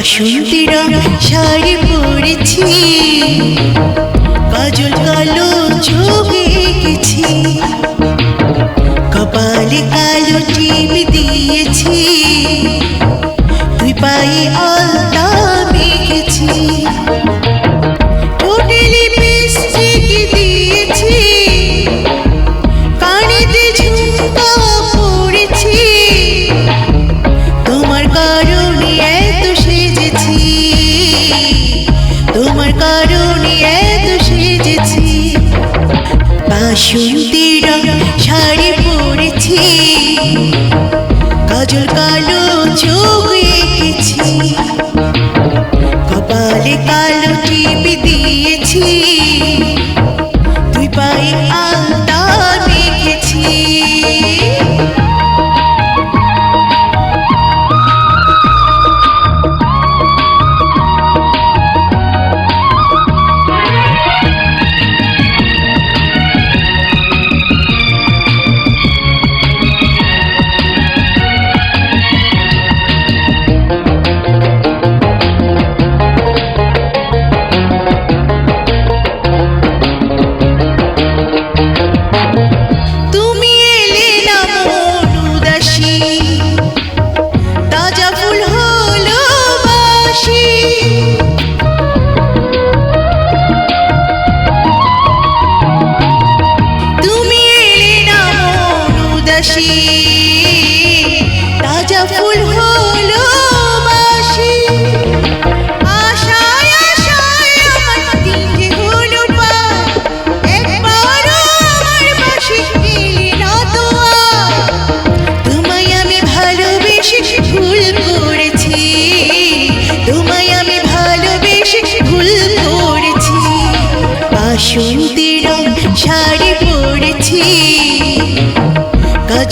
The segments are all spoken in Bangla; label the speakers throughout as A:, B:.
A: বাসন্তীর শাড়ি পরেছি কাজল কালো ছবি গেছি। কপালে কালো টিপ দিয়েছি। বাসন্তীরা শাড়ি পরেছি কাজল কাজ ফুল হলো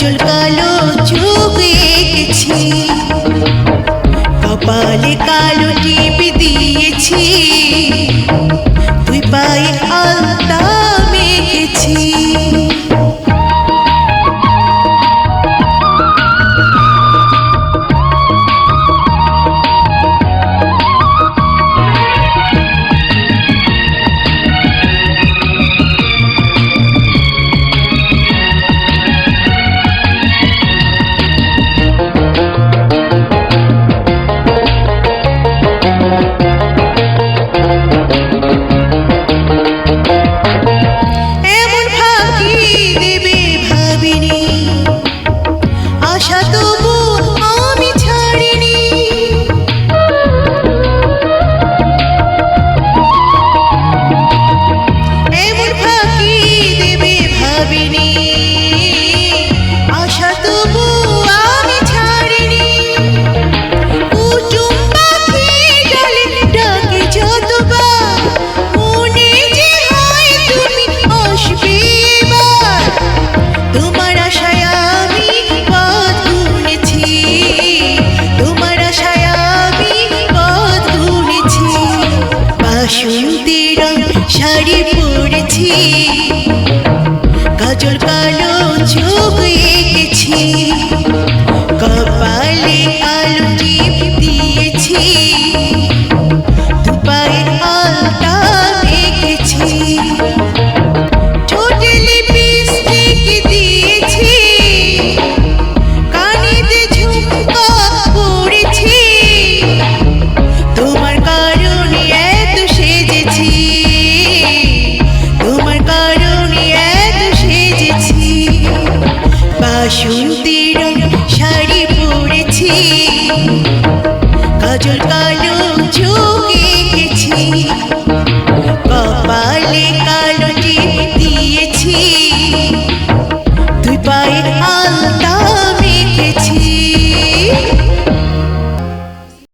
A: উজ্জ্বল কালো চোখ এঁকেছি কপালে কালো টিপ দিয়েছি। তুই পায়ে আলতা ঝাড়ি পড়েছি